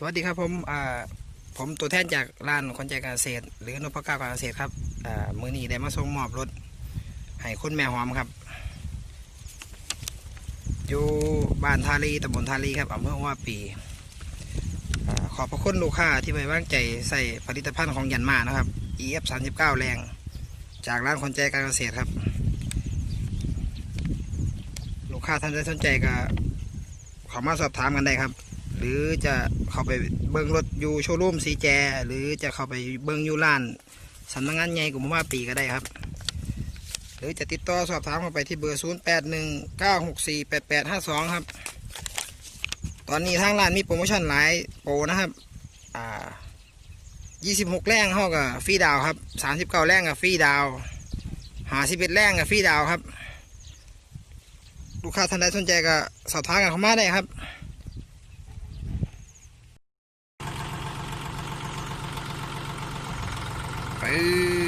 สวัสดีครับผมอ่าผมตัวแทนจากร้านคนใจการเกษตร หรือนพก้าวการเกษตรครับอ่ามือนี้ได้มาส่งมอบรถให้คุณแม่หอมครับ อยู่บ้านทารีตำบลทารีครับอำเภอว่าปีอ่าขอบพระคุณลูกค้าที่ไว้วางใจใส่ผลิตภัณฑ์ของยันมานะครับ EF 39แรง จากร้านคนใจการเกษตรครับ ลูกค้าท่านใดสนใจก็เขอมาสอบถามกันได้ครับ หรือจะเข้าไปเบิ้งรถอยู่โชว์รูมสีแจ หรือจะเข้าไปเบิ้งอยู่ร้านสำนักงานใหญ่กลุ่มว่าปีก็ได้ครับ หรือจะติดต่อสอบถามเข้าไปที่เบอร์ 0 8 1 9 6 4 8 8 5 2 ครับ ตอนนี้ทางร้านมีโปรโมชั่นหลายโปรนะครับอ่า26 แรงเท่ากับฟรีดาวครับ 39 แรงกับฟรีดาว51แรงกับฟรีดาวครับ ลูกค้าท่านใดสนใจก็สอบถามกันเข้ามาได้ครับ Aí.